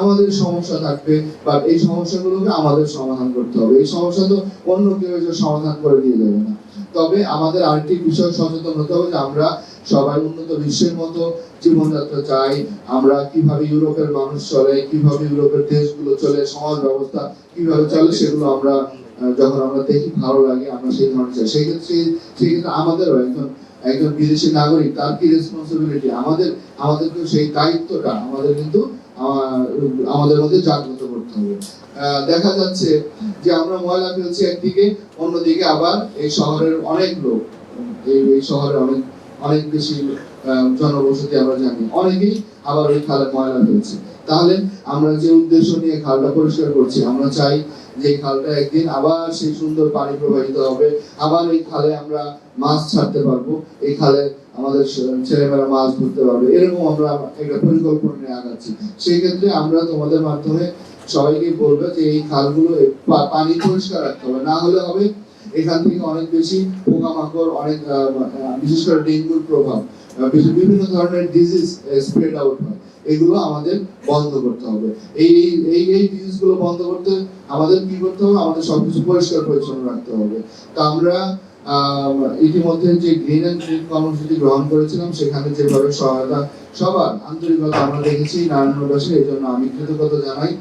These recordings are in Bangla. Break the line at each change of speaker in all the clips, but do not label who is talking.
আমাদের সমস্যা থাকবে বা এই সমস্যাগুলোকে আমাদের সমাধান করতে হবে। এই সমস্যা তো অন্য কেউ সমাধান করে দিয়ে যাবে না। তবে আমাদের আরেকটি বিষয় সচেতন হতে হবে যে আমরা সবাই উন্নত বিশ্বের মতো জীবনযাত্রা চাই। আমরা কীভাবে ইউরোপের মানুষ চলে, কীভাবে ইউরোপের দেশগুলো চলে, সমাজ ব্যবস্থা কীভাবে চলে সেগুলো আমরা যখন আমরা দেখি ভালো লাগে, আমরা সেই ধরনের চাই। সেই ক্ষেত্রে সেই ক্ষেত্রে আমাদেরও একজন একজন বিদেশি নাগরিক, তার কি রেসপন্সিবিলিটি আমাদের আমাদেরকে সেই দায়িত্বটা, আমাদের কিন্তু আমাদের মধ্যে জাগ্রত করতে হবে। দেখা যাচ্ছে যে আমরা ময়লা ফেলছি একদিকে, অন্যদিকে আবার এই শহরের অনেক লোক, এই শহরে অনেক অনেক বেশি জনবসতি আমরা জানি। অনেকেই আবার ওই খালে ময়লা ফেলছে। তাহলে আমরা যে উদ্দেশ্য নিয়ে খালটা পরিষ্কার করছি, আমরা চাই যে খালটা একদিন আবার সেই সুন্দর পানি প্রবাহিত হবে, আবার এই খালে আমরা মাছ ছাড়তে পারব, এই খালে আমাদের ছেলেমেয়েরা মাছ ধরতে পারবে, এরকম আমরা একটা পরিকল্পনা নিয়ে আগাচ্ছি। সেই ক্ষেত্রে আমরা তোমাদের মাধ্যমে সবাইকে বলব যে এই খালগুলো পানি পরিষ্কার রাখতে হবে, না হলে হবে এখান থেকে অনেক বেশি পোকামাকড়, অনেক বিশেষ করে ডেঙ্গুর প্রভাব বিভিন্ন ধরনের ডিজিজ স্প্রেড আউট হয়। এগুলো আমাদের বন্ধ করতে হবে। এই, এই- এই এই ডিজিজগুলো বন্ধ করতে আমাদের কি করতে হবে? আমাদের সবকিছু পরিষ্কার পরিচ্ছন্ন রাখতে হবে। তো আমরা ইতিমধ্যে যে গ্রিন অ্যান্ড গ্রিন কর্মসূচি গ্রহণ করেছিলাম, সেখানে যেভাবে সহায়তা, সবার আন্তরিকতা আমরা দেখেছি এই জন্য আমি কৃতজ্ঞতা জানাই।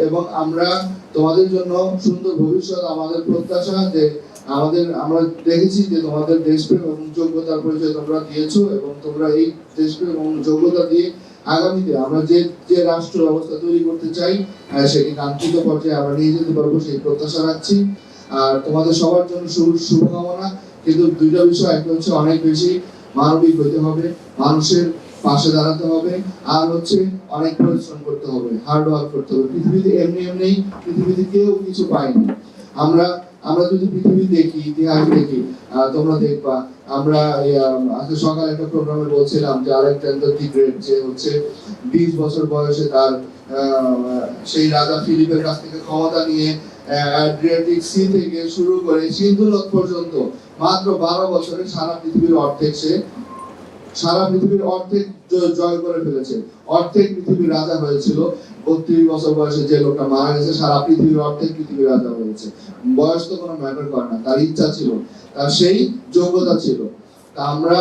এবং আমরা তোমাদের জন্য সুন্দর ভবিষ্যৎ আমাদের প্রত্যাশা যে আমাদের, আমরা দেখেছি যে তোমাদের দেশপ্রেম এবং যোগ্যতার পরিচয় তোমরা দিয়েছ এবং তোমরা এই দেশপ্রেম এবং যোগ্যতা দিয়ে আগামীতে আমরা যে যে রাষ্ট্র ব্যবস্থা তৈরি করতে চাই সেটি কাঙ্ক্ষিত পর্যায়ে আমরা নিয়ে যেতে পারব, সেই প্রত্যাশা রাখছি। আর তোমাদের সবার জন্য শুভ- শুভকামনা। কিন্তু দুইটা বিষয়, একটা হচ্ছে অনেক বেশি মানবিক হতে হবে, মানুষের পাশে দাঁড়াতে হবে, আর হচ্ছে অনেক পরিশ্রম করতে হবে হার্ড ওয়ার্ক করতে হবে। পৃথিবীতে এমনি এমনি পৃথিবীতে কেউ কিছু পায়নি। আমরা আমরা যদি পৃথিবী দেখি, ইতিহাস দেখি তোমরা দেখবা। আমরা আজকে সকাল একটা প্রোগ্রামে বলছিলাম যে আলেকজান্ডার দি গ্রেট যে হচ্ছে বিশ বছর বয়সে তার সেই রাজা ফিলিপের কাছ থেকে ক্ষমতা নিয়ে অ্যাড্রিয়াটিক সি থেকে শুরু করে সিন্ধু পর্যন্ত মাত্র বারো বছরে সারা পৃথিবীর অর্ধেক সে সারা পৃথিবীর অর্ধেক জয় করে ফেলেছে। অর্ধেক পৃথিবীর রাজা হয়েছিল। বত্রিশ বছর বয়সে যে লোকটা মারা গেছে, সারা পৃথিবীর অর্ধেক পৃথিবীর রাজা হয়েছে। বয়স তো কোনো ম্যাটার করে না, তার ইচ্ছা ছিল, তার সেই যোগ্যতা ছিল। তা আমরা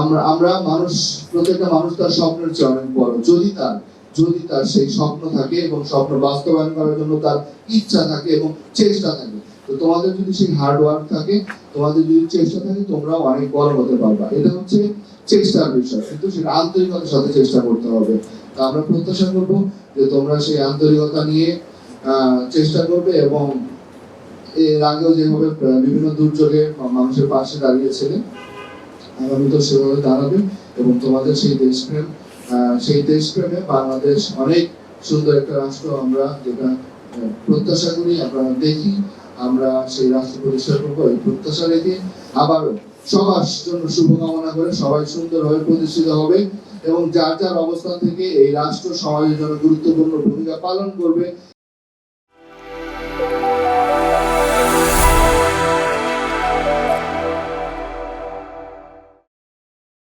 আমরা আমরা মানুষ, প্রত্যেকটা মানুষ তার স্বপ্নের চেয়ে অনেক বড়। যদি তার যদি তার সেই স্বপ্ন থাকে এবং স্বপ্ন বাস্তবায়ন করার জন্য তার ইচ্ছা থাকে এবং চেষ্টা থাকে, তো তোমাদের যদি সেই হার্ড ওয়ার্ক থাকে, তোমাদের যদি চেষ্টা থাকে, তোমরাও অনেক বড় হতে পারবা। এটা হচ্ছে চেষ্টার বিষয়, কিন্তু সেটা আন্তরিকতার সাথে চেষ্টা করতে হবে। তা আমরা প্রত্যাশা করব যে তোমরা সেই আন্তরিকতা নিয়ে চেষ্টা করবে এবং এর আগেও যেভাবে বিভিন্ন দুর্যোগে মানুষের পাশে দাঁড়িয়েছিলে, আগামী তো সেভাবে দাঁড়াবে এবং তোমাদের সেই দেশপ্রেম সেই দেশপ্রেমে বাংলাদেশ অনেক সুন্দর একটা রাষ্ট্র আমরা যেটা প্রত্যাশা করি, আমরা দেখি, আমরা সেই রাষ্ট্র প্রতিষ্ঠা করব, এই প্রত্যাশা রেখে আবার সবার জন্য শুভকামনা করে সবাই সুন্দরভাবে প্রতিষ্ঠিত হবে এবং যার যার অবস্থান থেকে এই রাষ্ট্র সমাজের জন্য গুরুত্বপূর্ণ ভূমিকা পালন করবে